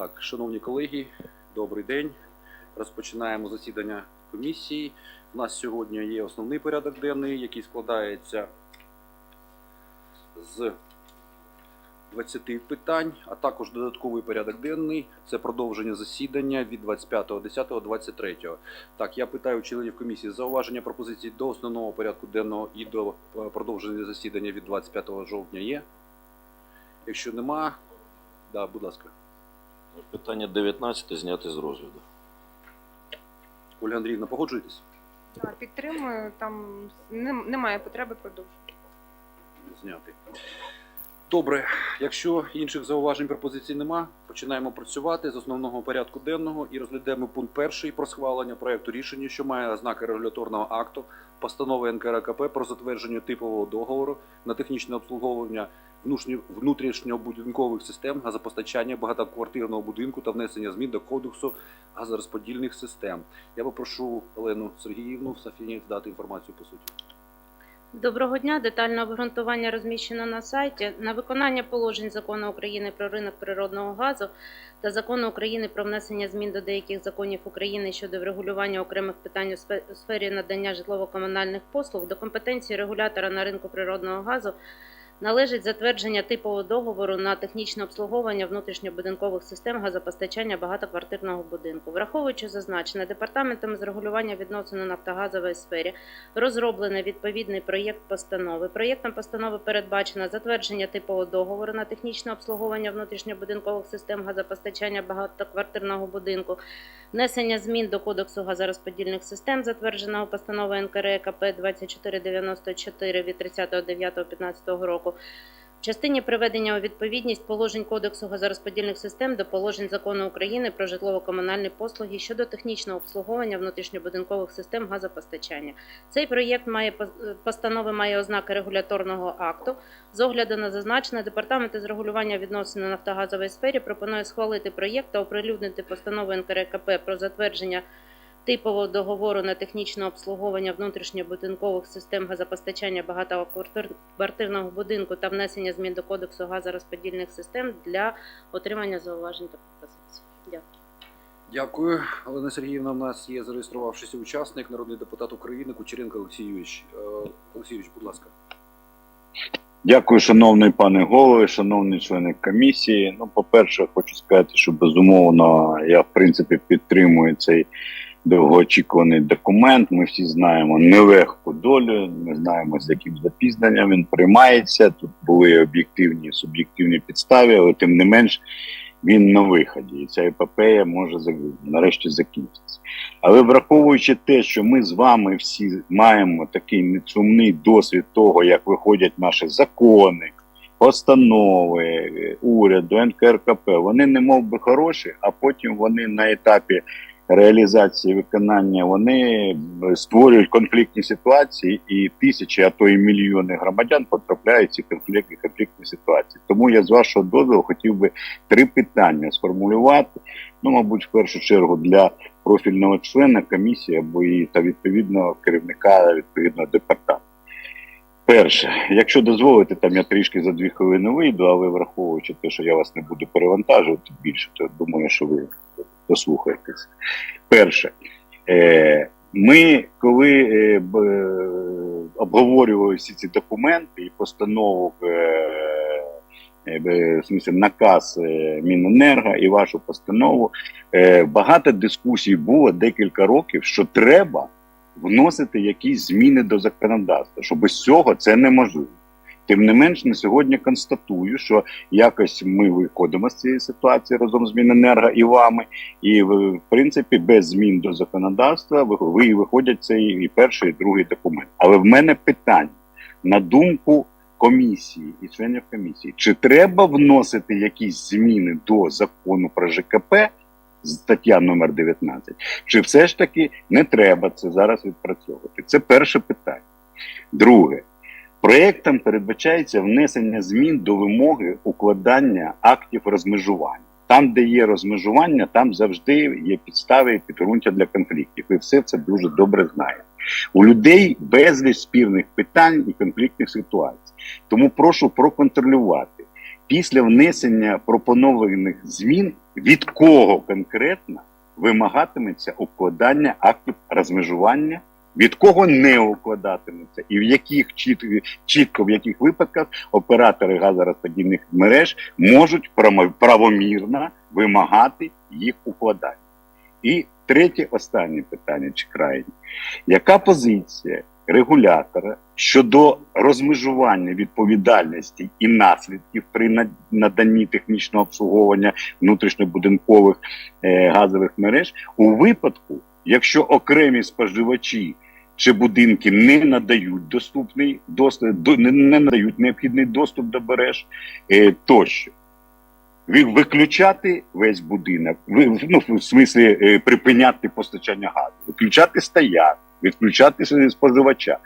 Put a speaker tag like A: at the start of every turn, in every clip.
A: Так, шановні колеги, добрий день. Розпочинаємо засідання комісії. У нас сьогодні є основний порядок денний, який складається з 20 питань, а також додатковий порядок денний. Це продовження засідання від 25.10.23. Так, я питаю членів комісії зауваження пропозицій до основного порядку денного і до е, продовження засідання від 25 жовтня є. Якщо нема, да, будь ласка.
B: Питання 19 зняти з розгляду.
A: Ольга Андріївна, погоджуєтесь?
C: Так, підтримую, там нем- немає потреби продовжувати.
A: Зняти. Добре, якщо інших зауважень пропозицій нема, починаємо працювати з основного порядку денного і розглядаємо пункт перший про схвалення проекту рішення, що має ознаки регуляторного акту, постанови НКРКП про затвердження типового договору на технічне обслуговування внутрішньо- внутрішньобудинкових систем газопостачання багатоквартирного будинку та внесення змін до кодексу газорозподільних систем. Я попрошу Олену Сергіївну Сафіні дати інформацію по суті.
D: Доброго дня. Детальне обґрунтування розміщено на сайті. На виконання положень Закону України про ринок природного газу та Закону України про внесення змін до деяких законів України щодо врегулювання окремих питань у сфері надання житлово-комунальних послуг до компетенції регулятора на ринку природного газу належить затвердження типового договору на технічне обслуговування внутрішньобудинкових систем газопостачання багатоквартирного будинку. Враховуючи зазначене, департаментом з регулювання відносин у нафтогазовій сфері розроблений відповідний проєкт постанови. Проєктом постанови передбачено затвердження типового договору на технічне обслуговування внутрішньобудинкових систем газопостачання багатоквартирного будинку, внесення змін до Кодексу газорозподільних систем, затвердженого постановою НКРЕКП 2494 від 30.09.15 року. В частині приведення у відповідність положень Кодексу газорозподільних систем до положень Закону України про житлово-комунальні послуги щодо технічного обслуговування внутрішньобудинкових систем газопостачання. Цей проєкт має пос- постанови має ознаки регуляторного акту. З огляду на зазначене, департамент із регулювання відносин у нафтогазовій сфері пропонує схвалити проєкт та оприлюднити постанову НКРКП про затвердження типового договору на технічне обслуговування внутрішньобудинкових систем газопостачання багатоквартирного будинку та внесення змін до Кодексу газорозподільних систем для отримання зауважень та пропозицій. Дякую.
A: Дякую, Олена Сергіївна. У нас є зареєструвавшийся учасник, народний депутат України Кучеренко Олексій Юрійович. Е, Олексій Юрійович, будь ласка.
E: Дякую, шановний пане голове, шановні члени комісії. Ну, по-перше, хочу сказати, що безумовно я в принципі підтримую цей довгоочікуваний документ. Ми всі знаємо нелегку долю. Ми знаємо, з яким запізненням він приймається. Тут були об'єктивні суб'єктивні підстави, але тим не менш він на виході, і ця епопея може нарешті закінчитися. Але враховуючи те, що ми з вами всі маємо такий несумний досвід того, як виходять наші закони, постанови уряду, НКРКП, вони не мов би хороші, а потім вони на етапі реалізації виконання вони е, створюють конфліктні ситуації, і тисячі, а то і мільйони громадян потрапляють ці конфліктні конфліктні ситуації. Тому я з вашого дозволу хотів би три питання сформулювати. Ну, мабуть, в першу чергу для профільного члена комісії або і та відповідного керівника відповідного департаменту. Перше, якщо дозволите, там я трішки за дві хвилини вийду, але враховуючи те, що я вас не буду перевантажувати більше, то думаю, що ви дослухаєтесь. Перше, е, ми коли е, е, обговорювали всі ці документи і постанову смысле, наказ Міненерго і вашу постанову, багато дискусій було декілька років, що треба вносити якісь зміни до законодавства, що без цього це неможливо. Тим не менш, на сьогодні констатую, що якось ми виходимо з цієї ситуації разом з Міненерго і вами, і в принципі без змін до законодавства ви виходять цей і перший, і другий документ. Але в мене питання на думку комісії і членів комісії, чи треба вносити якісь зміни до закону про ЖКП? Стаття номер 19, чи все ж таки не треба це зараз відпрацьовувати? Це перше питання. Друге, проєктом передбачається внесення змін до вимоги укладання актів розмежування. Там, де є розмежування, там завжди є підстави і підґрунтя для конфліктів. І все це дуже добре знаєте. У людей безліч спірних питань і конфліктних ситуацій. Тому прошу проконтролювати після внесення пропонованих змін від кого конкретно вимагатиметься укладання актів розмежування, від кого не укладатиметься, і в яких чіт, чітко в яких випадках оператори газорозподільних мереж можуть правомірно вимагати їх укладання. І третє, останнє питання чи крайнє. Яка позиція регулятора щодо розмежування відповідальності і наслідків при наданні технічного обслуговування внутрішньобудинкових е, газових мереж у випадку, якщо окремі споживачі чи будинки не надають доступний доступ, не, надають необхідний доступ до мереж е, тощо. Виключати весь будинок, ну, в смислі е, припиняти постачання газу, виключати стояк, відключати споживача.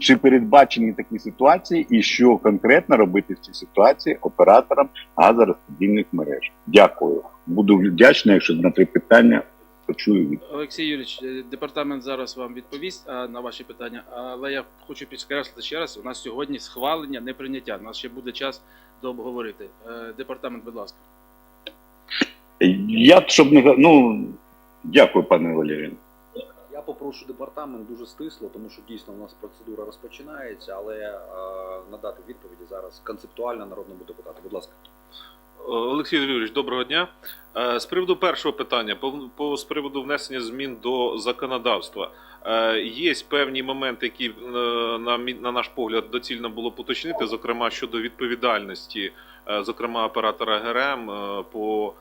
E: Чи передбачені такі ситуації, і що конкретно робити в цій ситуації операторам газорозподільних мереж? Дякую. Буду вдячний, якщо на три питання почую від.
F: Олексій Юрійович, е, департамент зараз вам відповість а, на ваші питання, але я хочу підкреслити ще раз: у нас сьогодні схвалення, не прийняття. У нас ще буде час дообговорити. Е, Департамент, будь ласка.
E: Я щоб не ну дякую, пане Валерію.
A: Я попрошу департамент дуже стисло, тому що дійсно у нас процедура розпочинається, але е, надати відповіді зараз концептуально народному депутату. Будь ласка.
B: Олексій Юрійович, доброго дня. Е, З приводу першого питання, по, з приводу внесення змін до законодавства, Е, є певні моменти, які е, на, на наш погляд доцільно було б уточнити, зокрема щодо відповідальності, зокрема оператора ГРМ по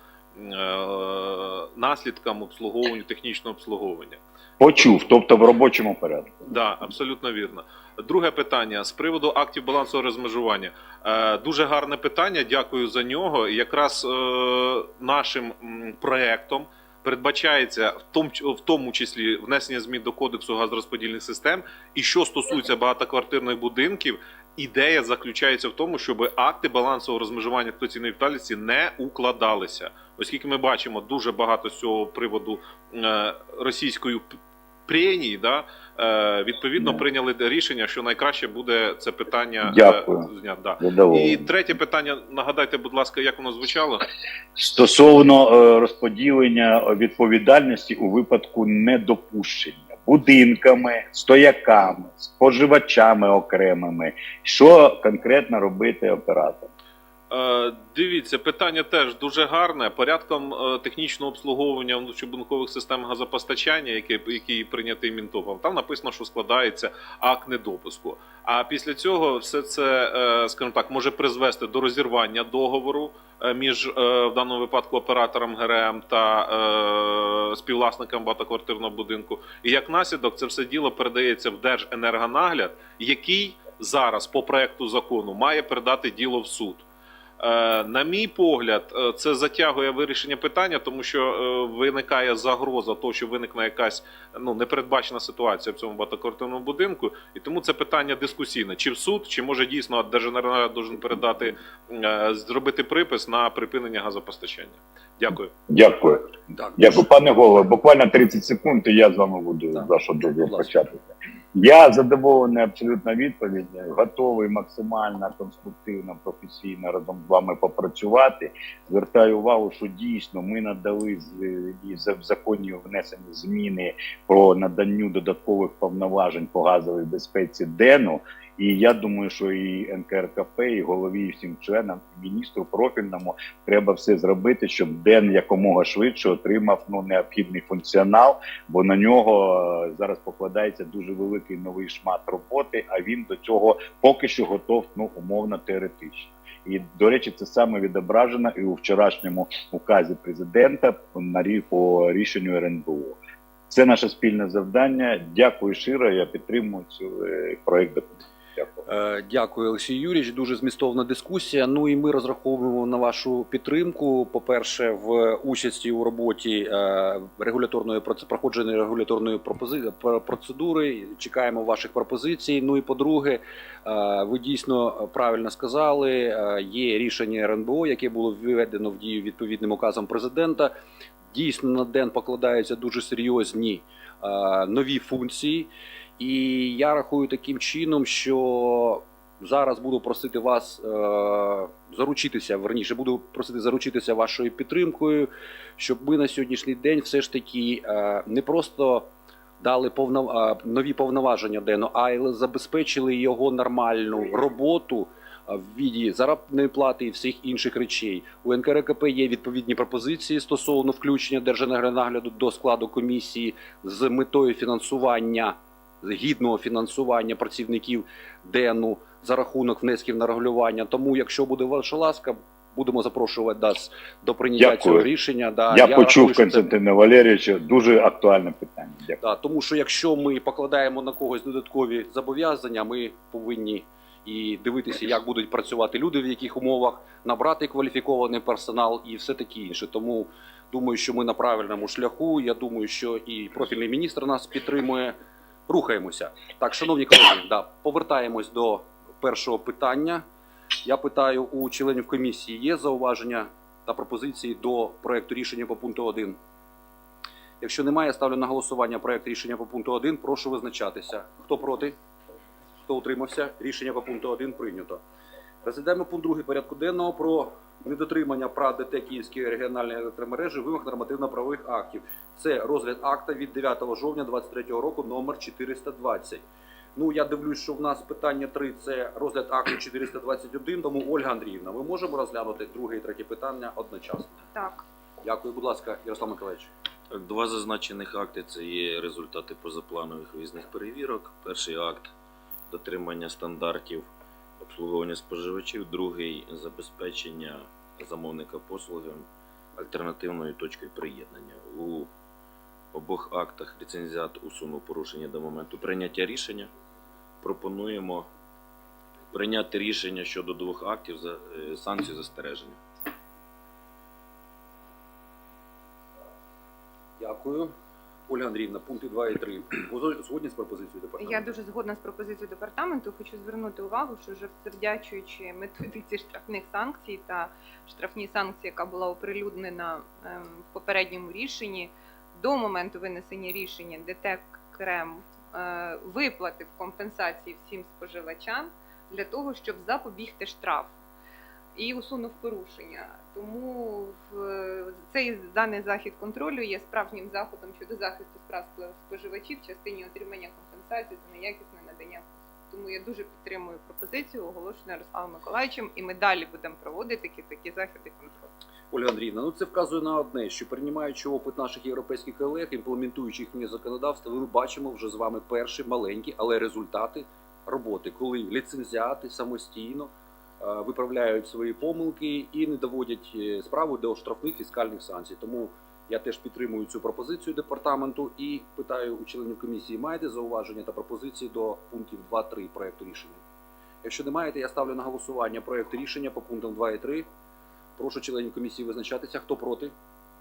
B: наслідкам обслуговування, технічного обслуговування.
E: Почув, тобто в робочому порядку.
B: Да, абсолютно вірно. Друге питання з приводу актів балансового розмежування. Е, дуже гарне питання. Дякую за нього. Якраз е, нашим проектом передбачається в тому, в тому числі внесення змін до кодексу газорозподільних систем. І що стосується багатоквартирних будинків, ідея заключається в тому, щоб акти балансового розмежування експлуатаційної відповідальності не укладалися. Оскільки ми бачимо дуже багато з цього приводу російською російської п- преній, да, е, відповідно
E: Ну.
B: прийняли рішення, що найкраще буде це питання
E: Дякую.
B: е, зняти. Да. І третє питання. Нагадайте, будь ласка, як воно звучало?
E: Стосовно е, розподілення відповідальності у випадку недопущення будинками, стояками, споживачами окремими, що конкретно робити оператор?
B: Е, дивіться, питання теж дуже гарне. Порядком е, технічного обслуговування внутрішньобудинкових систем газопостачання, який, який прийнятий Мінтопом, там написано, що складається акт недопуску. А після цього все це, е, скажімо так, може призвести до розірвання договору між в даному випадку оператором ГРМ та співвласником багатоквартирного будинку. І як наслідок, це все діло передається в Держенергонагляд, який зараз по проекту закону має передати діло в суд. Е, На мій погляд, е, це затягує вирішення питання, тому що е, виникає загроза того, що виникне якась ну непередбачена ситуація в цьому багатоквартирному будинку, і тому це питання дискусійне: чи в суд, чи може дійсно Держенергонагляд должен передати зробити припис на припинення газопостачання. Дякую.
E: Дякую.
A: Так,
E: Дякую, пане голове. Буквально 30 секунд, і я з вами буду
A: Так.
E: з вашого дозволу почати. Я задоволений абсолютно відповіддю, готовий максимально конструктивно, професійно разом з вами попрацювати. Звертаю увагу, що дійсно ми надали в законі внесені зміни про наданню додаткових повноважень по газовій безпеці ДЕНу. І я думаю, що і НКРКП, і голові, і всім членам, і міністру профільному треба все зробити, щоб ДЕН якомога швидше отримав ну необхідний функціонал, бо на нього е, зараз покладається дуже великий новий шмат роботи. А він до цього поки що готов, ну умовно теоретично. І до речі, це саме відображено і у вчорашньому указі президента на рі- по рішенню РНБО. Це наше спільне завдання. Дякую щиро. Я підтримую цю е, проект. Дякую.
A: Е, Дякую, Олексій Юрійович. Дуже змістовна дискусія. Ну і ми розраховуємо на вашу підтримку. По-перше, в участі у роботі е, регуляторної проходження регуляторної процедури. Чекаємо ваших пропозицій. Ну і по-друге, е, ви дійсно правильно сказали. Є рішення РНБО, яке було введено в дію відповідним указом президента. Дійсно, на ден покладаються дуже серйозні нові функції. І я рахую таким чином, що зараз буду просити вас е, заручитися, верніше, буду просити заручитися вашою підтримкою, щоб ми на сьогоднішній день все ж таки е, не просто дали повна, е, нові повноваження Дену, а й забезпечили його нормальну роботу е, в віді заробітної плати і всіх інших речей. У НКРКП є відповідні пропозиції стосовно включення держенергонагляду до складу комісії з метою фінансування гідного фінансування працівників ДЕНу за рахунок внесків на регулювання. Тому, якщо буде ваша ласка, будемо запрошувати нас до прийняття
E: Дякую.
A: цього рішення. Да,
E: Я, почув
A: рахую, що це-
E: Константина Валерійовича. Дуже актуальне питання. Дякую.
A: Да, тому що якщо ми покладаємо на когось додаткові зобов'язання, ми повинні і дивитися, як будуть працювати люди, в яких умовах набрати кваліфікований персонал і все таке інше. Тому думаю, що ми на правильному шляху. Я думаю, що і профільний міністр нас підтримує. Рухаємося. Так, шановні колеги, да, повертаємось до першого питання. Я питаю у членів комісії: є зауваження та пропозиції до проекту рішення по пункту 1? Якщо немає, ставлю на голосування проект рішення по пункту 1. Прошу визначатися. Хто проти? Хто утримався? Рішення по пункту 1 прийнято. Розглядаємо пункт 2 порядку денного про недотримання прав ДТ Київської регіональної електромережі вимог нормативно-правових актів. Це розгляд акта від 9 жовтня 2023 року номер 420. Ну, я дивлюсь, що в нас питання 3 – це розгляд акту 421, тому Ольга Андріївна, ми можемо розглянути друге і третє питання одночасно.
C: Так.
A: Дякую, будь ласка, Ярослав Миколаївич.
G: Так, два зазначених акти це є результати позапланових виїзних перевірок. Перший акт дотримання стандартів обслуговування споживачів, другий забезпечення замовника послуги альтернативною точкою приєднання. У обох актах ліцензіат усунув порушення до моменту прийняття рішення. Пропонуємо прийняти рішення щодо двох актів за е, санкцію застереження.
A: Дякую. Ольга Андріївна, пункти 2 і 3. Ви згодні з пропозицією департаменту?
C: Я дуже згодна з пропозицією департаменту. Хочу звернути увагу, що вже завдячуючи методиці штрафних санкцій та штрафній санкції, яка була оприлюднена ем, в попередньому рішенні, до моменту винесення рішення ДТЕК Крем е, виплатив компенсації всім споживачам для того, щоб запобігти штрафу. І усунув порушення. Тому в цей даний захід контролю є справжнім заходом щодо захисту прав споживачів в частині отримання компенсації за неякісне надання послуг. Тому я дуже підтримую пропозицію, оголошену Ярославом Миколаївичем, і ми далі будемо проводити такі, такі заходи контролю.
A: Ольга Андріївна, ну це вказує на одне, що приймаючи опит наших європейських колег, імплементуючи їхнє законодавство, ми бачимо вже з вами перші маленькі, але результати роботи, коли ліцензіати самостійно виправляють свої помилки і не доводять е, справу до штрафних фіскальних санкцій. Тому я теж підтримую цю пропозицію департаменту і питаю у членів комісії, маєте зауваження та пропозиції до пунктів 2-3 проекту рішення? Якщо не маєте, я ставлю на голосування проект рішення по пунктам 2 і 3. Прошу членів комісії визначатися, хто проти,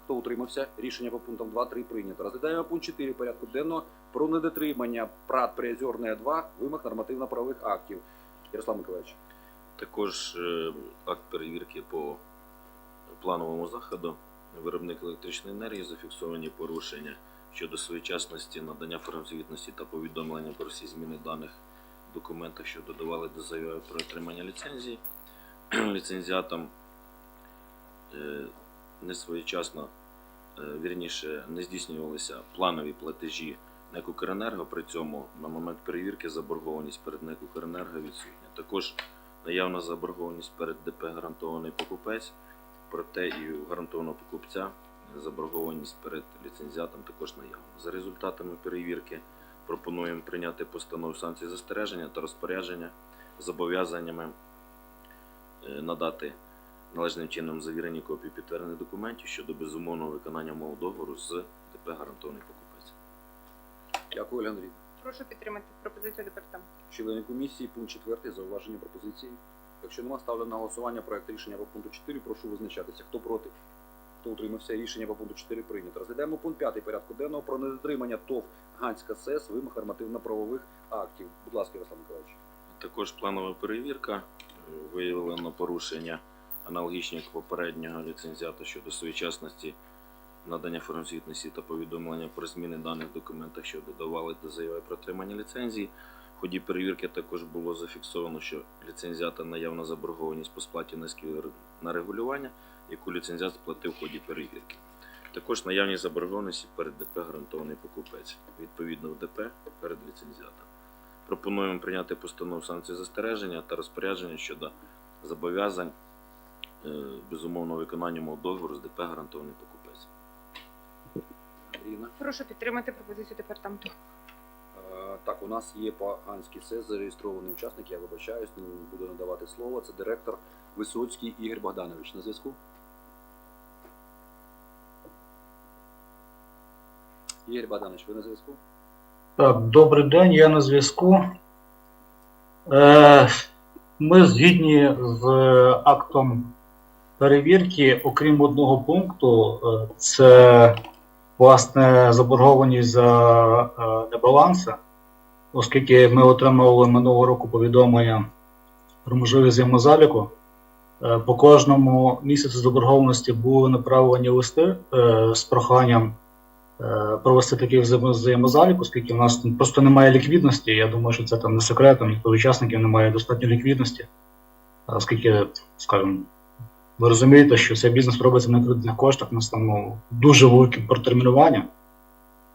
A: хто утримався. Рішення по пунктам 2-3 прийнято. Розглядаємо пункт 4 порядку денного про недотримання ПРАТ Приозерне 2 вимог нормативно-правових актів. Ярослав Миколаївич.
G: Також е, акт перевірки по плановому заходу. Виробник електричної енергії зафіксовані порушення щодо своєчасності надання формзвітності та повідомлення про всі зміни даних в документах, що додавали до заяви про отримання ліцензії. Ліцензіатам е, не своєчасно, е, вірніше, не здійснювалися планові платежі НЕК «Укренерго», при цьому на момент перевірки заборгованість перед НЕК «Укренерго» відсутня. Також наявна заборгованість перед ДП гарантований покупець, проте і у гарантованого покупця заборгованість перед ліцензіатом також наявна. За результатами перевірки пропонуємо прийняти постанову санкції застереження та розпорядження зобов'язаннями е, надати належним чином завірені копії підтверджених документів щодо безумовного виконання умов договору з ДП гарантований покупець.
A: Дякую, Андріївна.
C: Прошу підтримати пропозицію департаменту.
A: Члени комісії, пункт 4, зауваження пропозиції. Якщо нема, ставлю на голосування проект рішення по пункту 4. Прошу визначатися. Хто проти? Хто утримався? Рішення по пункту 4 прийнято. Розглядаємо пункт 5 порядку денного про недотримання ТОВ Ганська СЕС вимог нормативно-правових актів. Будь ласка, Ярослав Миколаївич.
G: Також планова перевірка е, виявлено порушення аналогічні як попереднього ліцензіата щодо своєчасності надання формзвітності та повідомлення про зміни даних в документах, що додавали до заяви про отримання ліцензії. В ході перевірки також було зафіксовано, що ліцензіата наявна заборгованість по сплаті внесків на регулювання, яку ліцензіат сплатив в ході перевірки. Також наявність заборгованості перед ДП гарантований покупець, відповідно в ДП перед ліцензіатом. Пропонуємо прийняти постанову санкції застереження та розпорядження щодо зобов'язань е, безумовного виконання мов договору з ДП гарантований покупець.
A: Андріївна.
C: Прошу підтримати пропозицію департаменту.
A: Е, Так, у нас є поганський СЕС, зареєстрований учасник, я вибачаюсь, не буду надавати слово. Це директор Висоцький Ігор Богданович. На зв'язку? Ігор Богданович, ви на зв'язку?
H: Так, добрий день, я на зв'язку. Е, ми згідні з актом перевірки, окрім одного пункту, е, це власне заборгованість за е, небаланси, оскільки ми отримували минулого року повідомлення про можливість взаємозаліку. Е, По кожному місяцю заборгованості були направлені листи е, з проханням е, провести такий взаємо- взаємозалік, оскільки в нас просто немає ліквідності. Я думаю, що це там не секрет, там ніхто учасників немає достатньо ліквідності. Оскільки, скажімо, ви розумієте, що цей бізнес робиться на кредитних коштах, на стану ну, дуже велике протермінування.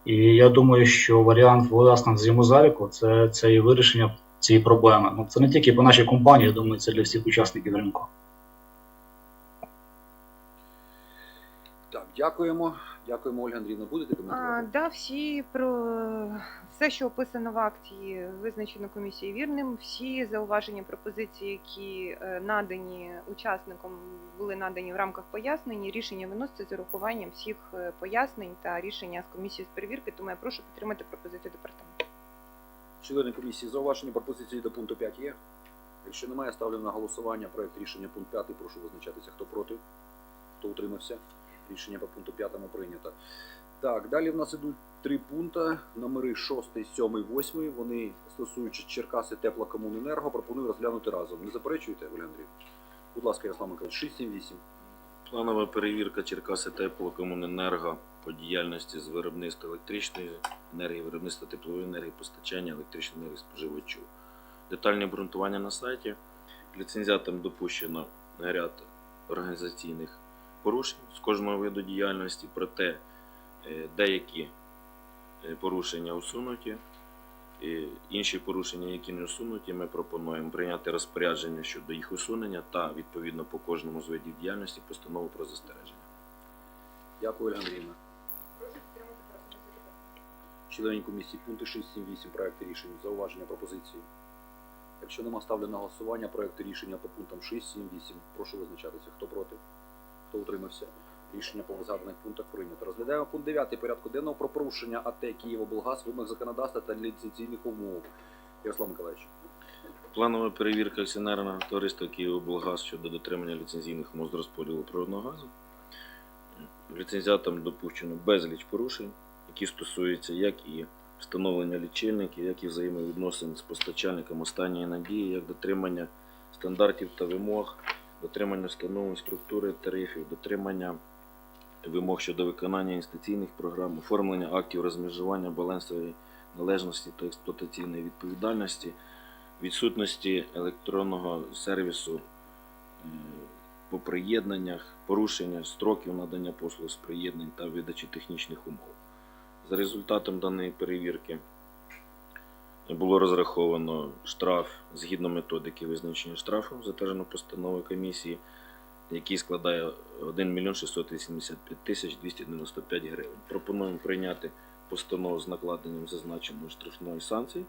H: І я думаю, що варіант власне з йому заліку це, це і вирішення цієї проблеми. Ну, це не тільки по нашій компанії, я думаю, це для всіх учасників ринку.
A: Так, дякуємо. Дякуємо, Ольга Андріївна. Будете
C: А,
A: коментувати?
C: да, всі про все, що описано в акті, визначено комісією вірним. Всі зауваження, пропозиції, які е, надані учасникам, були надані в рамках пояснень. Рішення виноситься з урахуванням всіх е, пояснень та рішення з комісії з перевірки. Тому я прошу підтримати пропозицію департаменту.
A: Члени комісії, зауваження пропозиції до пункту 5 є? Якщо немає, ставлю на голосування проект рішення пункт 5. Прошу визначатися, хто проти, хто утримався. Рішення по пункту 5 прийнято. Так, далі в нас ідуть три пункти, номери 6, 7, 8. Вони стосуються Черкаси Теплокомуненерго. Пропоную розглянути разом. Не заперечуєте, Оля Андрійовна? Будь ласка, Ярослав Миколаївич, 6, 7, 8.
G: Планова перевірка Черкаси Теплокомуненерго по діяльності з виробництва електричної енергії, виробництва теплової енергії, постачання електричної енергії споживачу. Детальне обґрунтування на сайті. Ліцензіатам допущено ряд організаційних порушень з кожного виду діяльності, проте е, деякі е, порушення усунуті. Інші порушення, які не усунуті, ми пропонуємо прийняти розпорядження щодо їх усунення та відповідно по кожному з видів діяльності постанову про застереження.
A: Дякую, Ольга Андріївна. Члені комісії пункти 6, 7, 8 проекту рішень. Зауваження пропозиції. Якщо нема, ставлю на голосування проекти рішення по пунктам 6, 7, 8. Прошу визначатися. Хто проти? Хто утримався? Рішення по згаданих пунктах прийнято. Розглядаємо пункт 9 порядку денного про порушення АТ Києвоблгаз вимог законодавства та ліцензійних умов. Ярослав Миколаївич.
G: Планова перевірка акціонерного товариства «Київоблгаз» щодо дотримання ліцензійних умов з розподілу природного газу. Ліцензіатам допущено безліч порушень, які стосуються як і встановлення лічильників, як і взаємовідносин з постачальником останньої надії, як дотримання стандартів та вимог, дотримання встановлень структури тарифів, дотримання вимог щодо виконання інвестиційних програм, оформлення актів розмежування балансової належності та експлуатаційної відповідальності, відсутності електронного сервісу е, по приєднаннях, порушення строків надання послуг з приєднань та видачі технічних умов. За результатом даної перевірки було розраховано штраф згідно методики визначення штрафу, затверджено постановою комісії, який складає 1 мільйон 685 тисяч 295 гривень. Пропонуємо прийняти постанову з накладенням зазначеної штрафної санкції.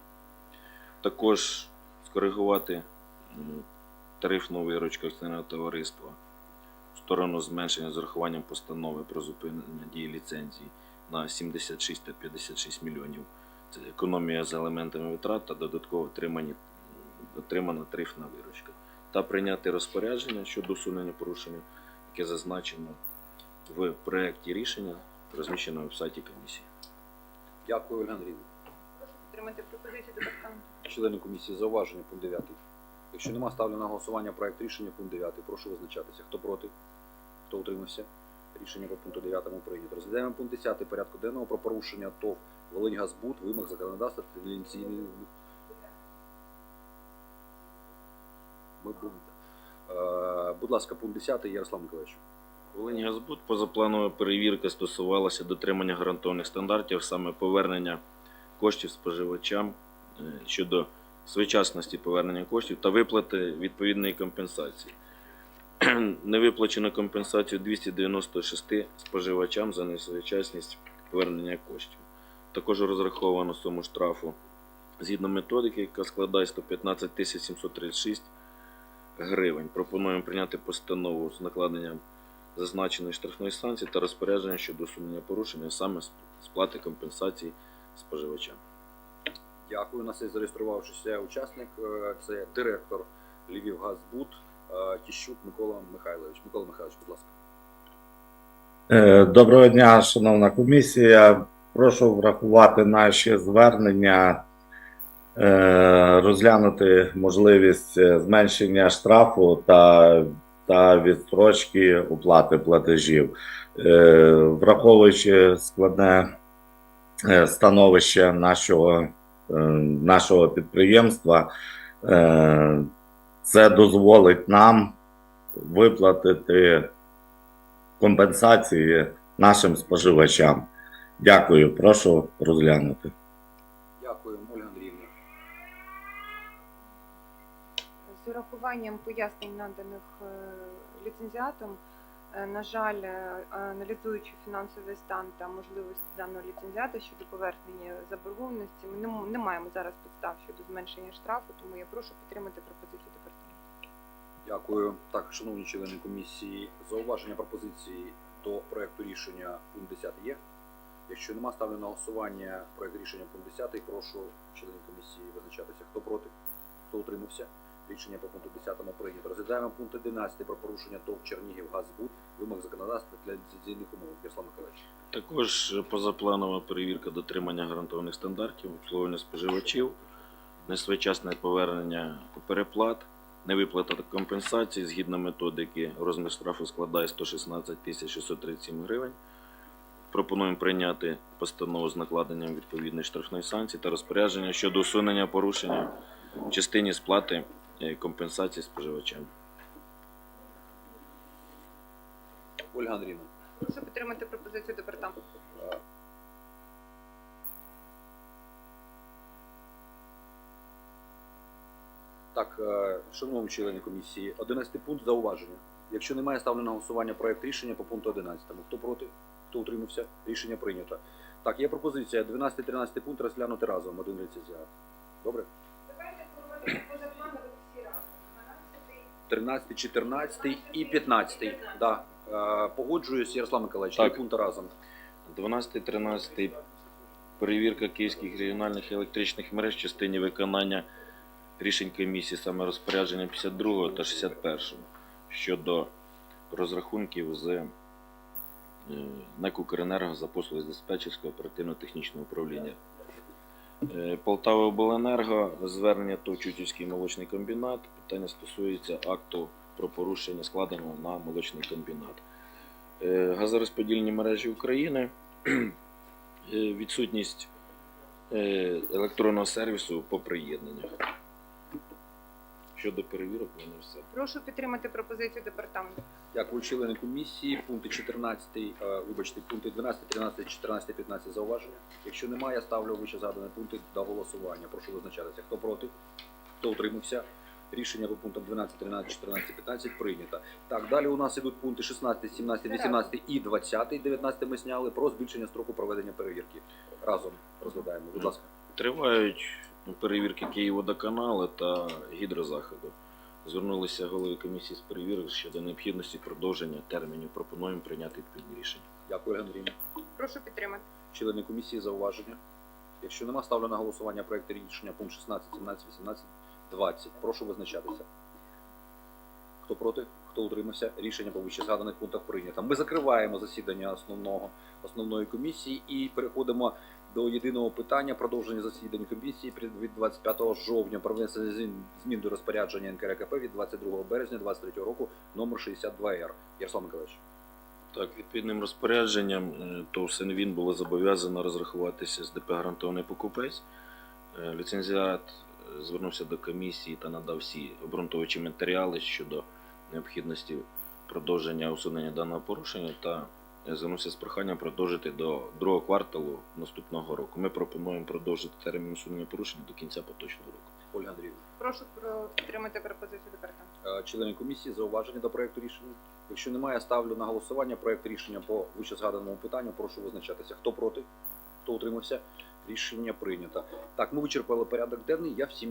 G: Також скоригувати тарифну виручку акціонерного товариства в сторону зменшення з урахуванням постанови про зупинення дії ліцензії на 76 та 56 мільйонів. Це економія з елементами витрат та додатково отримана тарифна виручка. Та прийняти розпорядження щодо усунення порушення, яке зазначено в проєкті рішення, розміщено в сайті комісії.
A: Дякую, Ольга Андріївна.
C: Прошу підтримати пропозицію департаменту.
A: Члени комісії, зауваження пункт 9. Якщо нема, ставлю на голосування проект рішення пункт 9. Прошу визначатися. Хто проти? Хто утримався? Рішення по пункту 9 прийнято. Розглядаємо пункт 10 порядку денного про порушення ТОВ Волиньгазбуд, вимог законодавства будемо. Е, будь ласка, пункт 10, Ярослав Миколаївич.
G: Волині Газбуд позапланова перевірка стосувалася дотримання гарантованих стандартів, саме повернення коштів споживачам е, щодо своєчасності повернення коштів та виплати відповідної компенсації. Не виплачено компенсацію 296 споживачам за несвоєчасність повернення коштів. Також розраховано суму штрафу згідно методики, яка складає 115 736 гривень. Пропонуємо прийняти постанову з накладенням зазначеної штрафної санкції та розпорядження щодо усунення порушення, саме сплати компенсації споживачам.
A: Дякую. На цей зареєструвавшися учасник. е, Це директор Львівгазбуд е, Тіщук Микола Михайлович. Микола Михайлович, будь ласка.
I: Е, Доброго дня, шановна комісія. Прошу врахувати наші звернення, е, розглянути можливість е, зменшення штрафу та, та відстрочки оплати платежів, Е, враховуючи складне становище нашого, нашого підприємства, це дозволить нам виплатити компенсації нашим споживачам. Дякую, прошу розглянути.
A: Дякую, Ольга Андріївна.
C: З урахуванням пояснень, наданих е, ліцензіатом, е, на жаль, е, аналізуючи фінансовий стан та можливість даного ліцензіата щодо повернення заборгованості, ми не не маємо зараз підстав щодо зменшення штрафу, тому я прошу підтримати пропозицію департаменту.
A: Дякую. Так, шановні члени комісії, зауваження пропозиції до проекту рішення пункт 10 є. Якщо нема, ставлю на голосування проект рішення пункт 10. Прошу членів комісії визначатися. Хто проти, хто утримався. Рішення по пункту 10 прийнято. Розглядаємо пункт 11 про порушення ТОВ Чернігів Газбуд, вимог законодавства для ліцензійних умов. Ярослав Миколаївич.
G: Також позапланова перевірка дотримання гарантованих стандартів, обслуговування споживачів, несвоєчасне повернення переплат, невиплата компенсації згідно методики розмір штрафу складає 116 637 гривень. Пропонуємо прийняти постанову з накладенням відповідної штрафної санкції та розпорядження щодо усунення порушення в частині сплати е, компенсації споживачам.
A: Ольга Андріївна.
C: Прошу підтримати пропозицію департаменту.
A: Так, е, шановні члени комісії, 11 пункт зауваження. Якщо немає, ставлю на голосування проект рішення по пункту 11. Хто проти, хто утримався, рішення прийнято. Так, є пропозиція 12-13 пункт розглянути разом, один ліцензіат. Добре? 13, 14 і 15. Да. Е, Погоджуюсь, Ярослав Миколаївич, три
G: Так.
A: пункти разом.
G: 12-13 перевірка київських регіональних електричних мереж в частині виконання рішень комісії саме розпорядження 52 та 61 щодо розрахунків з НЕК «Укренерго» за послуги з диспетчерського оперативно-технічного управління. Е, Полтава Обленерго, звернення ТОВ Чутівський молочний комбінат. Питання стосується акту про порушення складеного на молочний комбінат. Е, Газорозподільні мережі України. Е, Відсутність е, електронного сервісу по приєднаннях. Щодо перевірок, воно все.
C: Прошу підтримати пропозицію департаменту.
A: Дякую, члени комісії. Пункти 14, е, вибачте, пункти 12, 13, 14, 15 зауваження. Якщо немає, я ставлю вище згадані пункти до голосування. Прошу визначатися. Хто проти, хто утримався. Рішення по пунктам 12, 13, 14, 15 прийнято. Так, далі у нас ідуть пункти 16, 17, 18 і 20. 19 ми зняли про збільшення строку проведення перевірки. Разом розглядаємо. Будь ласка.
G: Тривають перевірки Київводоканалу та гідрозаходу. Звернулися голови комісії з перевірок щодо необхідності продовження термінів. Пропонуємо прийняти відповідні рішення.
A: Дякую, Андрій.
C: Прошу підтримати.
A: Члени комісії зауваження. Якщо нема, ставлю на голосування проект рішення пункт 16, 17, 18, 20. Прошу визначатися. Хто проти, хто утримався, рішення по вище згаданих пунктах прийнято. Ми закриваємо засідання основного основної комісії і переходимо до єдиного питання продовження засідань комісії від 25 жовтня про внесення змін- до розпорядження НКРКП від 22 березня 2023 року номер 62Р. Ярослав Миколаївич.
G: Так, відповідним розпорядженням е, ТОВ «Синвін» було зобов'язано розрахуватися з ДП гарантований покупець. Е, Ліцензіат звернувся до комісії та надав всі обґрунтовуючі матеріали щодо необхідності продовження усунення даного порушення та звернувся з проханням продовжити до другого кварталу наступного року. Ми пропонуємо продовжити термін усунення порушень до кінця поточного року.
A: Ольга Андріївна.
C: Прошу про- підтримати пропозицію департаменту.
A: Е, Члени комісії зауваження до проекту рішення. Якщо немає, ставлю на голосування проект рішення по вищезгаданому питанню. Прошу визначатися. Хто проти, хто утримався. Рішення прийнято. Так, ми вичерпали порядок денний. Я всім